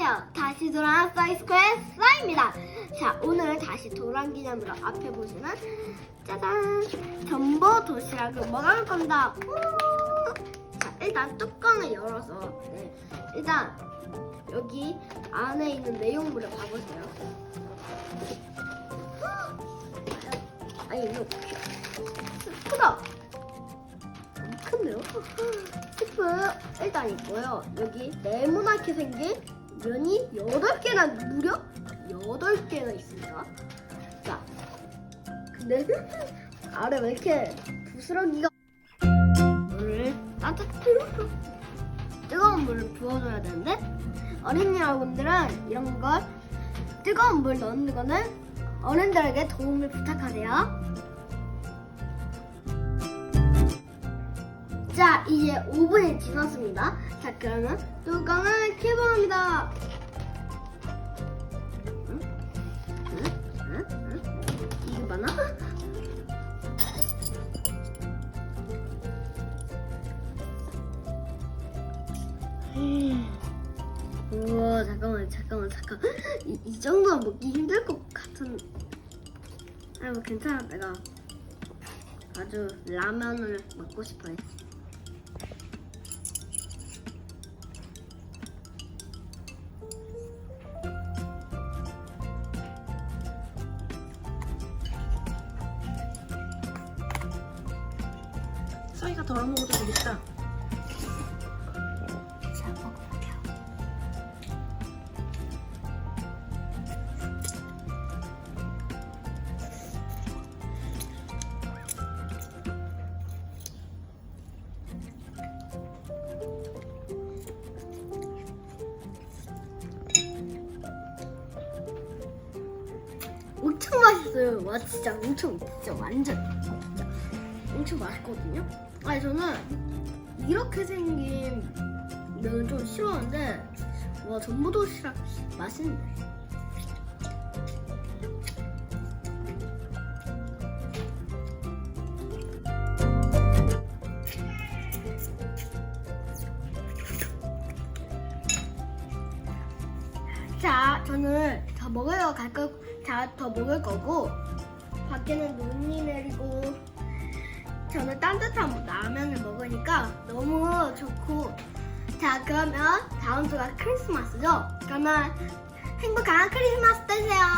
안녕하세요. 다시 돌아온 사이스퀘어 슬라입니다. 자, 오늘 다시 도란 기념으로 앞에 보시면 짜잔! 전보 도시락을 먹을 겁니다. 우! 자, 일단 뚜껑을 열어서 네, 일단 여기 안에 있는 내용물을 봐보세요. 아니 이거 스프다. 큰데요? 스프 일단 있고요. 여기 네모나게 생긴 면이 8개나 무려 8개나 있습니다. 자, 근데 아래 왜 이렇게 부스러기가 물을 따뜻한 뜨거운 물을 부어줘야 되는데 어린이 여러분들은 이런 걸 뜨거운 물 넣는 거는 어른들에게 도움을 부탁하세요. 자, 이제 5분이 지났습니다. 자, 그러면 뚜껑을 켜봅니다. 이게 맞나? 우와, 잠깐만, 잠깐만, 잠깐. 이, 이 정도는 먹기 힘들 것 같은. 아이고, 뭐 괜찮아. 내가 아주 라면을 먹고 싶어요. 사이가 덜어 먹어도 되겠다. 엄청 맛있어요. 와 진짜 엄청 진짜 완전 엄청 맛있거든요. 아니 저는 이렇게 생긴 면은 좀 싫어하는데 와 전부 도시락 맛있네. 자, 저는 더 먹으러 갈 거, 자, 더 먹을 거고, 밖에는 눈이 저는 따뜻한 라면을 먹으니까 너무 좋고, 자, 그러면 다음 주가 크리스마스죠? 그러면 행복한 크리스마스 되세요!